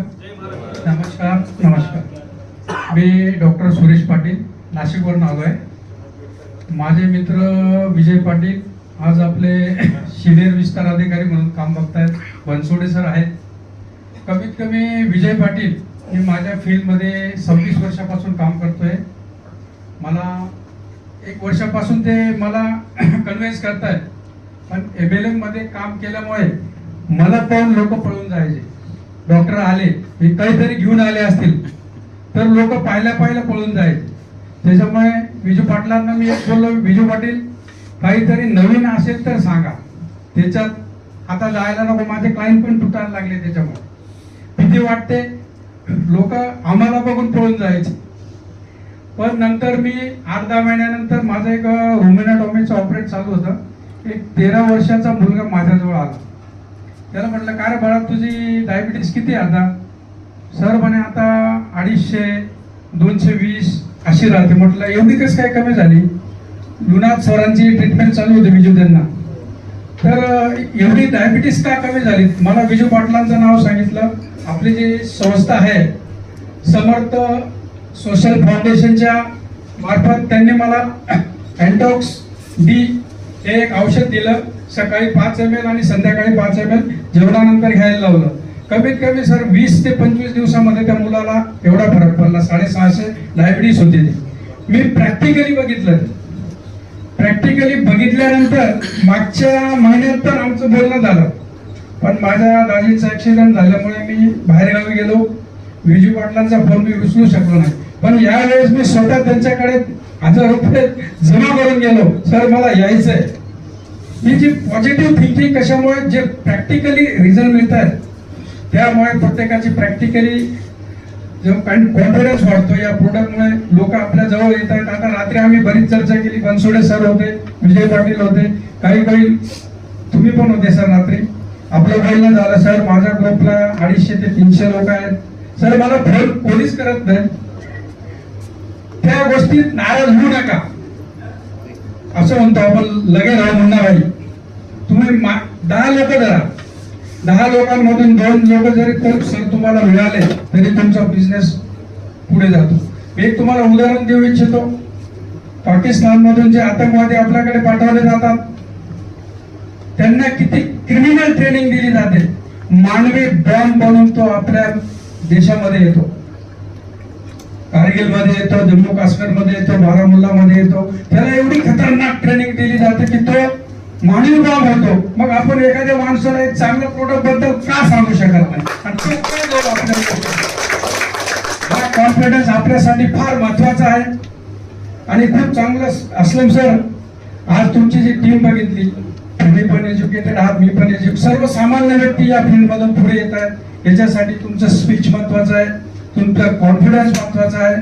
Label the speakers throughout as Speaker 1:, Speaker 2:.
Speaker 1: नमस्कार नमस्कार. मी डॉक्टर सुरेश पाटील नाशिकवरून आलो आहे. माझे मित्र विजय पाटील आज आपले सिनियर विस्तार अधिकारी म्हणून काम बघतायत. बनसोडे सर आहेत. कमीत कमी विजय पाटील मी माझ्या फील्डमध्ये सव्वीस वर्षापासून काम करतोय. मला एक वर्षापासून ते मला कन्व्हिन्स करतायत. पण एम एलमध्ये काम केल्यामुळे मला पण लोक पळून जायचे. डॉक्टर आले हे काहीतरी घेऊन आले असतील. तर लोक पाहिल्या पाहिल्या पळून जायचे. त्याच्यामुळे विजू पाटलांना मी एक बोललो विजू पाटील काहीतरी नवीन असेल तर सांगा. त्याच्यात आता जायला नको माझे क्लायंट पण तुटायला लागले त्याच्यामुळे. भीती वाटते. लोक आम्हाला बघून पळून जायचे. पण नंतर मी आठ दहा महिन्यानंतर माझं एक रुमेनाटॉमीचं ऑपरेट चालू होतं. एक तेरा वर्षाचा मुलगा माझ्याजवळ आला. त्याला म्हटलं काय बाळा तुझी डायबिटीस किती आहे आता? सर म्हणे आता अडीचशे दोनशे वीस अशी राहते. म्हटलं एवढी कशी काय कमी झाली? लुनाथ सरांची ट्रीटमेंट चालू होती विजू त्यांना तर एवढी डायबिटीस का कमी झाली? मला विजू पाटलांचं नाव सांगितलं. आपली जी संस्था आहे समर्थ सोशल फाउंडेशनच्या मार्फत त्यांनी मला अँटॉक्स डी हे एक औषध दिलं. सकाळी पाच एम एल आणि संध्याकाळी पाच एम एल जेवणानंतर घ्यायला लावलं. कमीत कमी सर वीस ते पंचवीस दिवसामध्ये त्या मुलाला एवढा फरक पडला. साडेसहाशे डायबिटीस होते मी प्रॅक्टिकली बघितलं. प्रॅक्टिकली बघितल्यानंतर मागच्या महिन्यात तर आमचं बोलणं झालं. पण माझ्या दाजीचा ॲक्सिडेंट झाल्यामुळे मी बाहेरगावी गेलो. विजू पाटलांचा फोन मी उचलू शकलो नाही. पण यावेळेस मी स्वतः त्यांच्याकडे हजार रुपये जमा करून गेलो. सर मला यायचंय. ही जी पॉझिटिव्ह थिंकिंग कशामुळे जे प्रॅक्टिकली रिझल्ट मिळत आहेत त्यामुळे प्रत्येकाची प्रॅक्टिकली जो कॉन्फिडन्स वाढतो या प्रोडक्टमुळे लोक आपल्या जवळ येत आहेत आता रात्री आम्ही बरीच चर्चा केली. बनसोडे सर होते विजय पाटील होते काही काही तुम्ही पण होते सर रात्री. आपल्या बोलणं झालं सर माझ्या ग्रुपला अडीचशे ते तीनशे लोक आहेत. सर मला फोन कोणीच करत नाही. त्या गोष्टीत नाराज होऊ नका. असं म्हणतो आपण लगे राहा म्हणणार आहे. तुम्ही मा- दहा लोक धरा. दहा लोकांमधून दोन लोक जरी सर तुम्हाला मिळाले तरी तुमचा बिझनेस पुढे जातो. एक तुम्हाला उदाहरण देऊ इच्छितो. पाकिस्तानमधून जे आतंकवादी आपल्याकडे पाठवले जातात त्यांना किती क्रिमिनल ट्रेनिंग दिली जाते. मानवी बॉम्ब बनवून तो आपल्या देशामध्ये येतो. कारगिलमध्ये येतो जम्मू काश्मीरमध्ये येतो बारामुल्ला मध्ये येतो. त्याला एवढी खतरनाक ट्रेनिंग दिली जाते की तो मानवी बॉम्ब होतो. मग आपण एखाद्या माणसाला एक चांगल्या प्रोडक्टबद्दल का सांगू शकत नाही? आणि हा कॉन्फिडन्स आपल्यासाठी फार महत्त्वाचा आहे. आणि खूप चांगलं असलम सर आज तुमची जी टीम बघितली तुम्ही पण एज्युकेटेड आहात मी पण एज्युकेट सर्वसामान्य व्यक्ती या फील्ड मधून पुढे येत आहेत. याच्यासाठी तुमचं स्पीच महत्वाचं आहे. तुमचा कॉन्फिडन्स महत्त्वाचा आहे.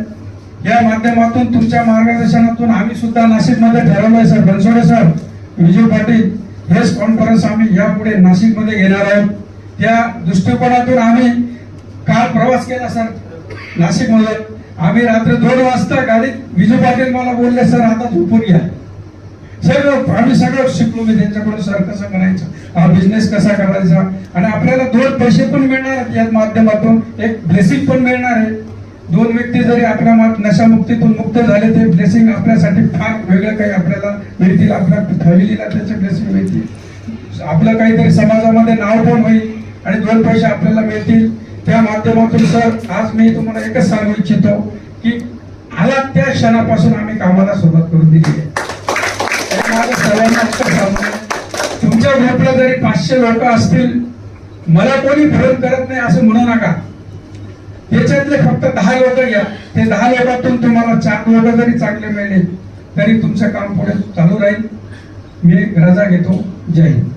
Speaker 1: या माध्यमातून तुमच्या मार्गदर्शनातून आम्ही सुद्धा नाशिकमध्ये ठरवलंय सर. बनसोडे सर. विजय पाटील हेच कॉन्फरन्स आम्ही यापुढे नाशिकमध्ये घेणार आहोत. त्या दृष्टिकोनातून आम्ही काल प्रवास केला सर नाशिकमध्ये. आम्ही रात्री दोन वाजता गाडीत विजू पाटील मला बोलले सर आता झोपून घ्या. सर आम्ही सगळं शिकलो मी त्यांच्याकडून सर कसं करायचं? हा बिझनेस कसा करायचा? आणि आपल्याला दोन पैसे पण मिळणार आहेत या माध्यमातून. एक ब्लेसिंग पण मिळणार आहे. दोन व्यक्ती जरी आपल्या नशामुक्तीतून मुक्त झाले ते ब्लेसिंग आपल्यासाठी फार वेगळं काही आपल्याला मिळतील. आपल्या फॅमिलीला त्याचे ब्लेसिंग मिळतील. आपलं काहीतरी समाजामध्ये नाव पण होईल आणि दोन पैसे आपल्याला मिळतील. त्या माध्यमातून सर आज मी तुम्हाला एकच सांगू इच्छितो की आला त्या क्षणापासून आम्ही कामाला सुरुवात करून दिली आहे. सर्वांना तुमच्या ग्रुपला जरी पाचशे लोक असतील मला कोणी फोन करत नाही असं म्हणू नका. याच्यातले फक्त दहा लोक घ्या. ते दहा लोकातून तुम्हाला चार लोक जरी चांगले मिळले तरी तुमचं काम पुढे चालू राहील. मी रजा घेतो. जय हिंद.